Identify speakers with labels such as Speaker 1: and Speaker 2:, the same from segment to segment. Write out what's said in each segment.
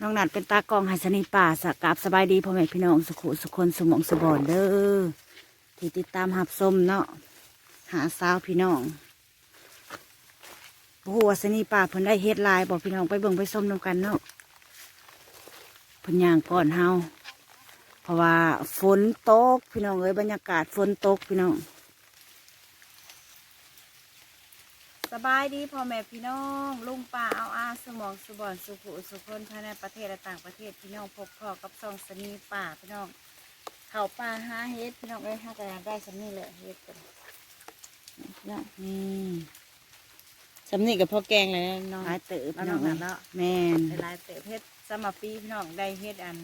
Speaker 1: น้องนัดเป็นตากองให้สนีป่าสกราบสบายดีพ่อแม่พี่น้องสุขุสุคนสมองสบอนเด้อที่ติดตามหับส้มเนาะหาสาวพี่น้องโอ้โหสนีป่าเพิ่นได้เฮ็ดลายบอกพี่น้องไปเบิ่งไปส้มนำกันเนาะเพิ่นย่างก่อนเฮาเพราะว่าฝนตกพี่น้องเอ้ยบรรยากาศฝนตกพี่น้อง สบายดีพ่อแม่พี่น้องลุงป้าเอาอาสมองสุบอนสุขุสุคนภายในประเทศและต่างประเทศพี่น้องพบพ่อกับซองสนีป่าพี่น้องเขาป่าหาเฮ็ดพี่น้องเอ้ยห้าแต่ได้สำนี่แหละเฮ็ดกันพี่น้องนี่
Speaker 2: สำนีกับพ่อแกงเลยนะน้อง
Speaker 1: หลายเต๋อ
Speaker 2: เอา
Speaker 1: พี่
Speaker 2: น้
Speaker 1: น้
Speaker 2: อ
Speaker 1: องง
Speaker 2: หนั
Speaker 1: เอ้ย
Speaker 2: กแล้ว
Speaker 1: แม่น
Speaker 2: หลายเตะเพชรสมปีพี่น้องได้เฮ็ดอัน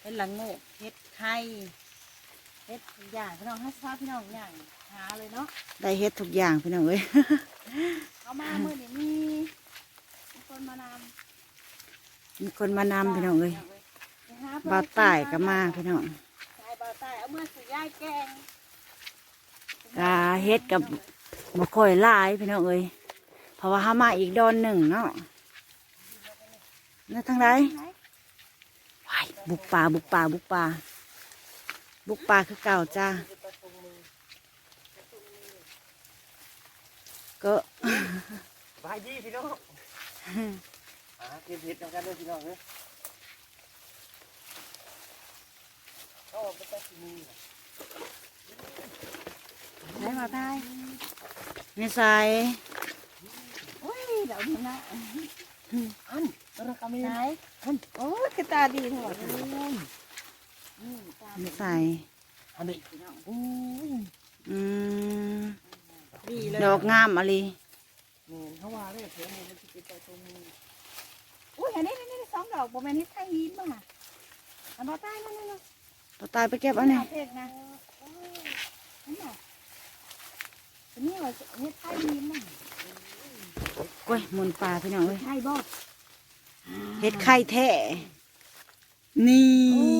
Speaker 2: เฮ็ดละโงกเฮ็ดไข่ เฮ็ดทุกอย่างพี่น้องให้ทราบพี่น้องอย่างหาเลยเนาะ
Speaker 1: ได้เฮ็ดทุกอย่างพี่น้องเอ้ย
Speaker 2: เอามาเมื่อนี้มีมีคนมาน
Speaker 1: มีคนมาำนำพี่น้องเอ้ย
Speaker 2: ไปหเพิ่น
Speaker 1: บ่าวใต้ก็มาพี่น้อง
Speaker 2: ใช่บ่าวใต้เอาเมื่อสุย่ายแกง
Speaker 1: กาเฮ็ดกับบ่ค่อยหลายพี่น้องเอ้ยเพราะว่าเฮามาอีกดอนหนึ่งเนาะนั่นทางใด
Speaker 2: ไหน
Speaker 1: ว้ายบุกป่าบุกป่าบุกป่า บุกป่าคือเก่าจ้าก็
Speaker 3: บายดีพี่น้องอ่าเก็บเห็ดนำกันเลยพี่น้องเนี่ยเข้าไปตัดที่นี่น่ะ
Speaker 2: ไหนมาใต้
Speaker 1: ไม่ใส่
Speaker 2: โอ้ยเดี๋ยวนี้นะ
Speaker 3: อันแล้วก็มี
Speaker 2: ไหนอันโอ้ยคือตาดีทั้งหมดเลยอืมตา
Speaker 1: ไม่ใส่
Speaker 3: อันนี้
Speaker 2: พี่น้อง
Speaker 3: อู้ย
Speaker 1: อืม
Speaker 2: ดีเลย
Speaker 1: ดอกงามอะไร
Speaker 3: นี่เขาว่าเลยเถอะนี่มันจะเป็นตัวตรงนี้
Speaker 2: อุ้ยอันนี้นี่นี่สองดอกโบแมนที่ไทยหินป่ะน่ะอันต่อใต้นั่นนั่น
Speaker 1: ตัวตายไปเก็บเอันนี้
Speaker 2: เพกนะนั่นน่ะอันนี้ว่าอันนี้ไทยหินน่ะ
Speaker 1: กล้วยหมุนป่าพี่น้องเอ้ย
Speaker 2: ไทยบ่
Speaker 1: เฮ็ดไข่แท้นี่
Speaker 2: โอ้ยอุ้ย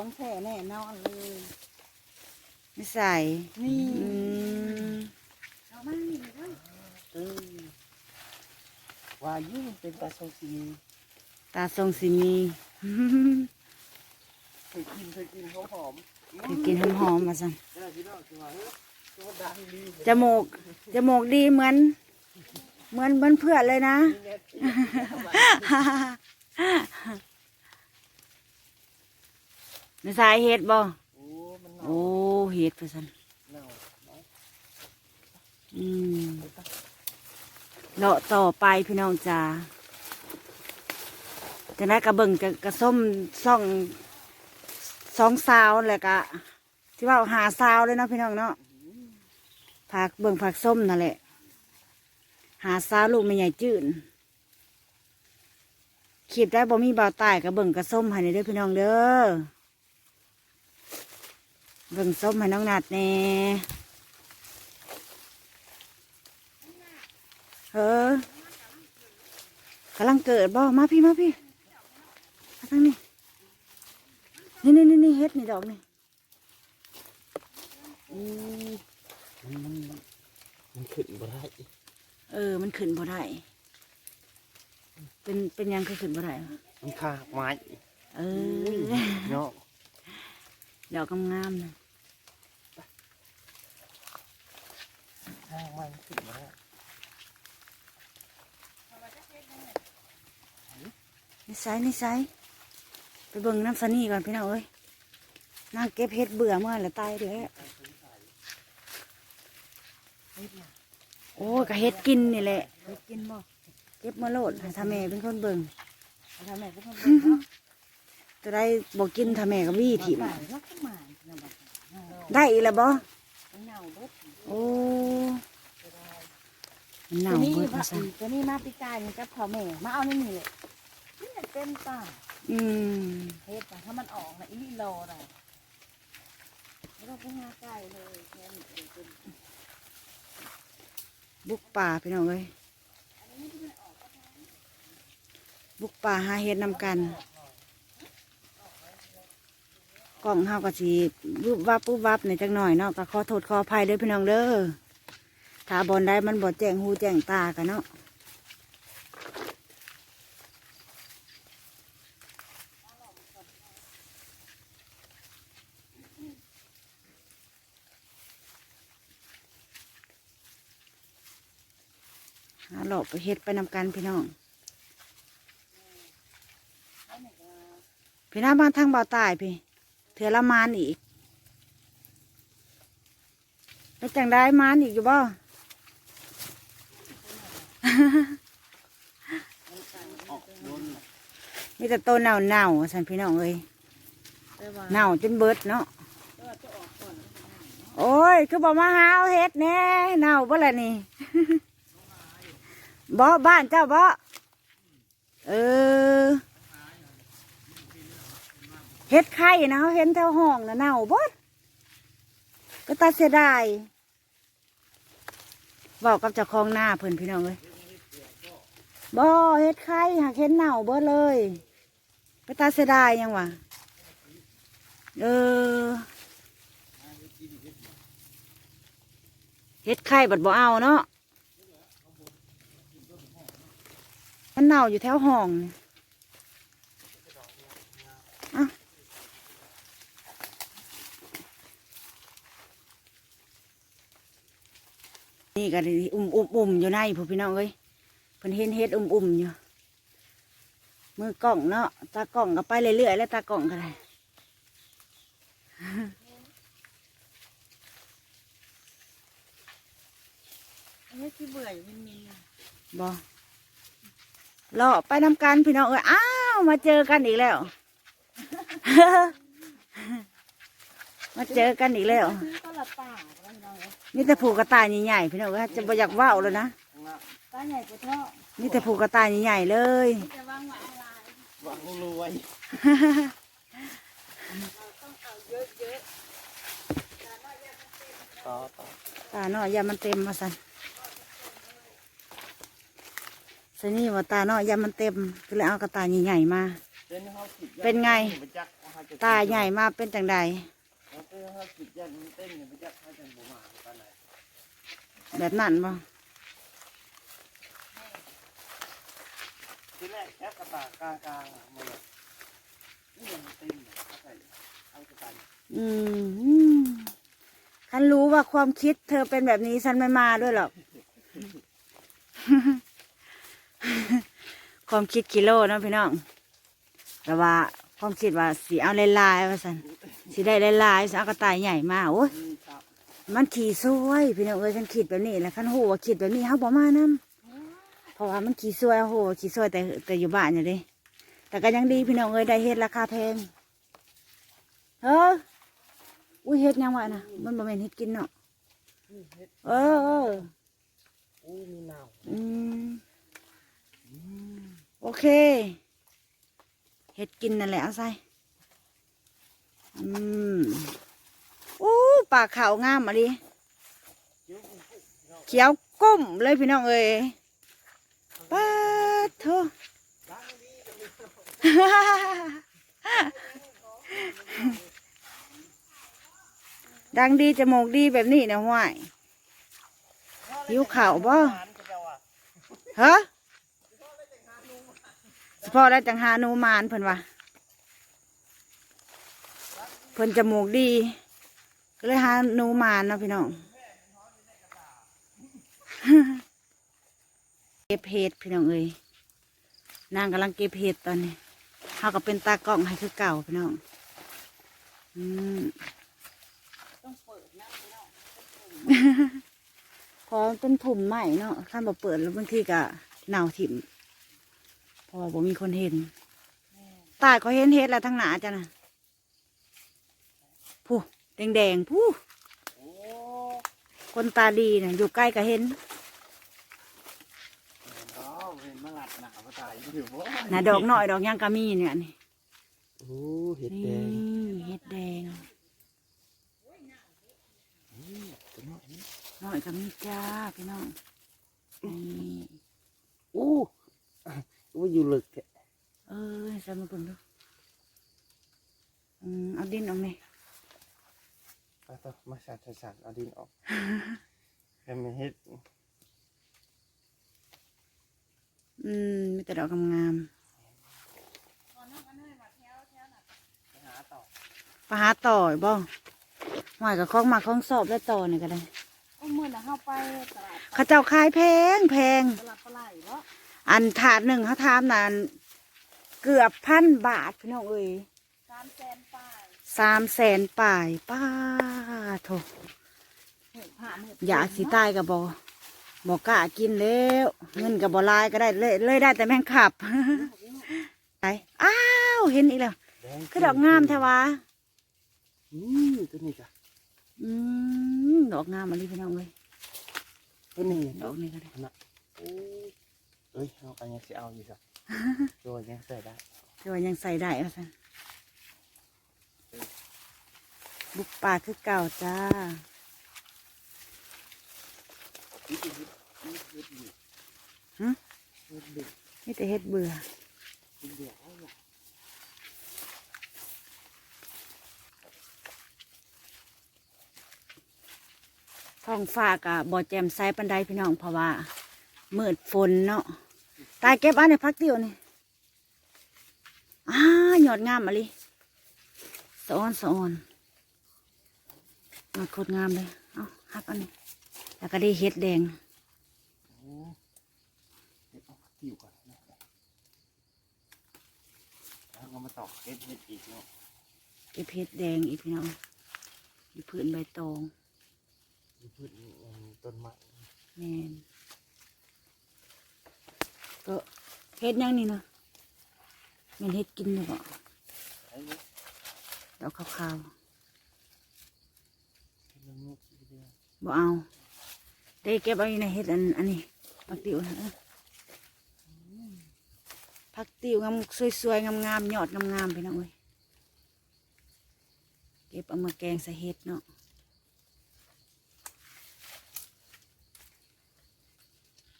Speaker 2: ของแท้แน่นอนเลย
Speaker 1: ไม่ใส่
Speaker 2: นี่
Speaker 1: อืม
Speaker 2: เอามานี่เลย
Speaker 3: เออว่ายิ่งเป็นปลาโซซี
Speaker 1: ตาทรงสีมี
Speaker 3: เคยกินเคยกินหอมหอม
Speaker 1: เคยกินหอมๆมาสั่น
Speaker 3: ๆแล้วพี่น้องคือว่าเฮ้ยตัวดังดี
Speaker 1: จมูกจมูกดีเหมือน เหมือนเหมือนเพื่อนเลยนะ
Speaker 3: นี่แน่ ที่
Speaker 1: ไม่ใส่เฮ็ดบ่
Speaker 3: โอ้มันเน่า
Speaker 1: โอ้เฮ็ดไปสั่น
Speaker 3: เน่าเนาะ
Speaker 1: อืมเลาะต่อไปพี่น้องจ๋าจะได้กระเบิ่งกระกระส้มซ่องสองสาวแหละกะที่ว่าหาสาวเลยเนาะพี่น้องเนาะผักเบิ่งผักส้มนั่นแหละ หาสาวลูกไม่ใหญ่จืดขีดได้บ่มีบ่าวใต้กระเบิ่งกระส้มให้ในเด้อพี่น้องเด้อ เบิ่งส้มให้น้องนัดแน่เออกำลังเกิดบ่มาพี่มาพี่มาทางนี้นี่นี่นี่นี่เฮ็ดนี่ดอกนี่
Speaker 3: อู้มันมันมันมันขึ้นบ่ได้
Speaker 1: เออ มันขึ้นบ่ได้เป็นเป็นหยังคือขึ้นบ่ได้วะ
Speaker 3: มันคากไม้
Speaker 1: เออ
Speaker 3: เนาะ
Speaker 1: ดอกงามๆนะ
Speaker 3: คากไม้มันขึ้นบ่ได้
Speaker 1: นิสัยนิสัยไปเบิ่งน้ำสนี่ก่อนพี่น้องเอ้ยน่าเก็บเฮ็ดเบื่อเมื่อแล้วตายเด้อโอ้ก็เฮ็ดกินนี่แหละ
Speaker 2: ไปกินบ่
Speaker 1: เก็บมาโลดให้ถ้าแม่เป็นคนเบิ่ง
Speaker 2: เอาทำไมก็ต้องเป็นเนาะ
Speaker 1: จะได้บ่กินถ้าแม่ก็วี่ถิ่มได้อีแล้วบ่โอ้ มันเน่า
Speaker 2: ตัวนี้
Speaker 1: เบิด
Speaker 2: มา
Speaker 1: มาซะ
Speaker 2: ตัวนี้มาปีกายนี่กับพ่อแม่มาเอาในนี่เลยนี่เต็มตา
Speaker 1: อืม
Speaker 2: เฮ็ดแต่ถ้ามันออกนะอีนี่รอได้ไม่ต้องไปหาไก่เลยแค่นี้เองเป็น
Speaker 1: บุกป่าพี่น้องเอ้ยบุกป่าหาเฮ็ดนำกันกล่องเฮาก็สิวุบวับปุ๊บวับในอยจักหน่อยเนาะก็ขอโทษขออภัยเด้อพี่น้องเด้อ ถาบอลได้มันบอดแจ้งหูแจ้งตากันเนาะหาหลอกไปเฮ็ดไปนำกันพี่น้อง พี่น้าบางทางเบาใต้พี่ เถือละมานอีกไล้จังได้มานอีกอยู่บ่ มีแต่ต้นเน่าเน่าๆสันพี่น้องเอ้ย
Speaker 2: แต่ว่า
Speaker 1: เน่าจนเบิดเนาะ
Speaker 2: แต่ว่าจะออกก่อน
Speaker 1: โอ้ย คือบอกมาหาเอาเฮ็ดแหน่เน่าบ่ละนี่บ่บ้านเจ้าบ่เออเฮ็ดไข่นะเขาเห็นแถวห้องนะเน่าเบดก็ตัดเสียดายบอกกับเจ้าของหน้าเพิ่นพี่น้องเลย บ่เฮ็ดไข่หากเห็นเน่าเบิดเลยก็ตัดเสียดายยังวะเออเฮ็ดไข่บัดบ่เอาเนาะมันเน่าอยู่แถวห้องนี่อะนี่ก็อุ่มอุ่มอุ่มอยู่ในผู้พี่น้องเอ้ย เพิ่นเห็นเฮ็ดอุ่มอุ่มอยู่มือกล้องเนาะตากล้องก็ไปเรื่อยๆแล้วตากล้องก็ได้
Speaker 2: อันนี้ที่เบื่ออยู่มินมิน
Speaker 1: บอรอไปนำกันพี่น้องเอ้ยอ้าวมาเจอกันอีกแล้ว มาเจอกันอีกแล้ว
Speaker 2: ซื้อก็ละป่าแล้วพี่น้องเอ้ย
Speaker 1: นี่แต่ผูกกระต่ายใหญ่ๆพี่น้องเอ้ยจะบ่อยากว่าวเลยนะ
Speaker 2: ตาใหญ่กว่าท่อ
Speaker 1: นี่แต่ผูกกระต่ายใหญ่ๆเลย
Speaker 2: มีแต่วางหวานลาย
Speaker 3: หวังรวย
Speaker 2: ต้องเอาเยอะเยอะ
Speaker 3: ต่อต่อ
Speaker 1: ตาหน่อยอย่ามันเต็มมาสันสนี่ว่าตาหน่อยอย่ามันเต็มก็เลยเอากระต่ายใหญ่ๆมา
Speaker 3: เป็นเขาคิด
Speaker 1: เป็นไง
Speaker 3: ไปจักเขจะ
Speaker 1: ตาใหญ่มาเป็นจังใด
Speaker 3: เอาเต้นเขาคิดยันเต้นไปจักเขาจะบ่มาตอนไหน
Speaker 1: แบบนั้นบ่
Speaker 3: ทีแรกแอปกระตากกลางกลางๆอะหมดเลยนี่มันเต้นเนี่ยเขาใส่เอากระตาย
Speaker 1: อืมอืมฉันรู้ว่าความคิดเธอเป็นแบบนี้ฉันไม่มาด้วยหรอก ความคิดกิโลเนาะพี่น้อง แต่ว่าความคิดว่าสีเอาลายๆว่าสันสีได้ลายๆสิเอากระต่ายใหญ่มาโอ้ย
Speaker 3: นี่ครับ
Speaker 1: มันขี่ซวยพี่น้องเอ้ยฉันคิดแบบนี้แหละขันโหว่าคิดแบบนี้เขาบอกมานํ เพราะว่ามันขี่ซวยโหขี่ซวยแต่แต่อยู่บ้านอยู่เดิแต่ก็ยังดีพี่น้องเอ้ยได้เฮ็ดราคาแพงเอออุ้ยเฮ็ดยังวะนะมันบ่แม่นเฮ็ดกินเนาะ
Speaker 3: นี่เฮ็ด
Speaker 1: เออเออ
Speaker 3: อู้มีหนาว
Speaker 1: อืมโอเคเฮ็ดกินนั่นแหละเอาใส่อืมอู้ปลาขาวงามอะดิ
Speaker 3: เดี๋ยวผมพูด
Speaker 1: เขียวกุ้มเลยพี่น้องเอ้ย ป้าดโท
Speaker 3: ล้างดีกันเลย
Speaker 1: ดังดีจมูกดีแบบนี้นะห้วยหิวข้าวบ่ฮะเฉพาะแล้จังหานูมานเพิ่นว่าเพิ่นจมูกดี ก็เลยหานูมานเนาะพี่น้อง เก็บเห็ดพี่น้องเอ้ยนางกำลังเก็บเห็ดตอนนี้เขาก็เป็นตากล้องให้คือเก่าพี่น้องอืม
Speaker 2: ต้องเปิดนะพี่น้อง
Speaker 1: พอเป็นถุ่มใหม่เนาะถ้าบ่เปิดแล้วบางทีก็หนาวถิ่มพอบ่มีคนเห็นตายเขาเห็นเห็ดแล้วทั้งหนาจ้ะนะผู้แดงๆผู้คนตาดีน่ะอยู่ใกล้ก็เห็น
Speaker 3: อ๋อเห็นมาหลัดหนาวมาตายอยู่บ่
Speaker 1: น่ะดอกน้อยดอกหยังก็มีเนี่ยนี่
Speaker 3: โอ้เห็ด
Speaker 1: นี่
Speaker 3: แดง
Speaker 1: เห็ดแดง
Speaker 3: ตัวน้อยนี่
Speaker 1: น้อยก็มีจ้าพี่น้องนี่
Speaker 3: อู้อู้อยู่ลึกแท้
Speaker 1: เอ้ยใส่มาเบิ่งดูอืมเอาดินออกนี่
Speaker 3: เอาต่อมาสั่นสั่นๆเอาดินออกเป็นไม่เฮ็ด
Speaker 1: อืมมีแต่ดอกงาม
Speaker 3: ไปหาต่อ
Speaker 1: ๆไปหาต่อยบ่หอยกับของมาของสอบแล้วต่อนี่ก็ได้
Speaker 2: เอามื่อน่ะเข้าไปตลาด
Speaker 1: เขาเจ้าขายแพงแพง
Speaker 2: ตลาดปเนาะ
Speaker 1: อันถาดหนึ่งเขาทามนานเกือบพันบาทพี่น้องเอ้ย
Speaker 2: สามแสนป้าย
Speaker 1: สามแสนป่ายป้าโถ
Speaker 2: หมื่นห้าหมื่น
Speaker 1: อยากสิตายกับบอ บอกกล้ากินแล้วเงินกับบอลายก็ได้เลยเลยได้แต่แมงขับไปอ้าวเห็นอีกแล้ว
Speaker 3: แดง
Speaker 1: คือดอกงามแท้วะ
Speaker 3: อืมตัวนี้จ้ะ
Speaker 1: อืมดอกงามอะไรพี่น้องเอ้ย
Speaker 3: ตัวนี้
Speaker 1: ดอกนี้ก็ได้
Speaker 3: โอ้ยเอ้ยเอาอันนี้สิเอาอยู่จ้ะตัวนี้ใส่ได้
Speaker 1: แต่ว่ายังใส่ได้เอาซะบุกป่าคือเก่าจ้า ฮะนี่แต่เฮ็ดเบื่อท้องฟ้ากับ่อแจมใสปันไดพี่น้องเพราะว่ามืดฝนเนาะตายเก็บอันในพักเดียวนี่อ้าหยอดงามอะลิสะออนสะออนมาโคตรงามเลย เอาหักอันนี้ แล้วก็ได้เฮ็ดแดง
Speaker 3: โอ้เดี๋ยวเอาติวก่อนนะแล้วก็มาตอก เฮ็ดเฮ็ดอีกเนาะ
Speaker 1: เก็บเฮ็ดแดงอีกพี่น้องอยู่พื้นใบตอง
Speaker 3: มีพืชมีต้นไม้
Speaker 1: แม่นก็เฮ็ดหยังนี่นะแมันเฮ็ดกินหรือเปล่า
Speaker 3: ไอ้เนี่ย
Speaker 1: ดอกขาว
Speaker 3: เฮ็ดละงูสีเดือน
Speaker 1: ๆบ่เอาได้เก็บเอาอยู่ในเฮ็ดอันอันนี้ผักติ๋วนะเออ ผักติ๋วงามสวยๆงามๆยอดงามๆพี่น้องเอ้ยเก็บเอามาแกงใส่เฮ็ดเนาะ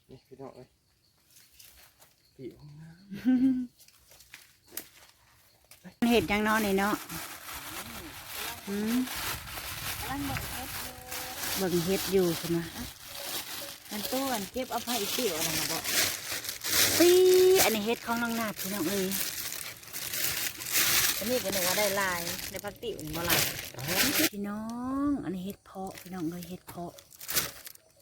Speaker 3: นี่พี่น้องเอ้ยติวงาม
Speaker 1: เฮ็ดหยังเนาะนี่เนาะหืม
Speaker 2: กำลังเบิกเฮ็ดอยู่
Speaker 1: เบิ่งเฮ็ดอยู่คุณนะ
Speaker 2: มันตู้กันเก็บเอาผ้าอีติ๋วอะไรมาบอก
Speaker 1: ปีอันนี้เฮ็ดของน้องนาดพี่น้องเอ้ย
Speaker 2: อันนี้ก็หนูว่าได้ลายในพักติ๋วนี่บ่ลาย
Speaker 1: พี่น้อง อันนี้เฮ็ดเพาะพี่น้องเลยเฮ็ดเพาะ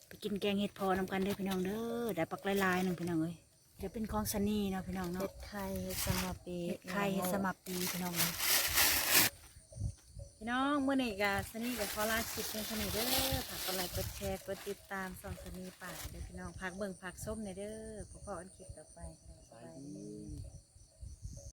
Speaker 1: ไปกินแกงเฮ็ดเพาะนำกันเด้อพี่น้องเด้อได้ปักลายๆหนึงพี่น้องเอ้ยเดี๋ยวเป็นของสนีเนาะพี่น้อง
Speaker 2: เฮ็
Speaker 1: เนาะ
Speaker 2: ดไข่เฮ็ดสมาปี
Speaker 1: เฮ็ดไข่เฮ็ดสมับปีพี่น้องเลย
Speaker 2: พี่ น้องเมื่อนี้ก็สนีกับขอลาชิดเพียงเท่านี้เด้อฝากกดไลค์กดแชร์กดติดตามสองสนีป่าเด้อพี่น้องพักเบิ่งพักส้มในเด้อพอพออันคลิปต่อไป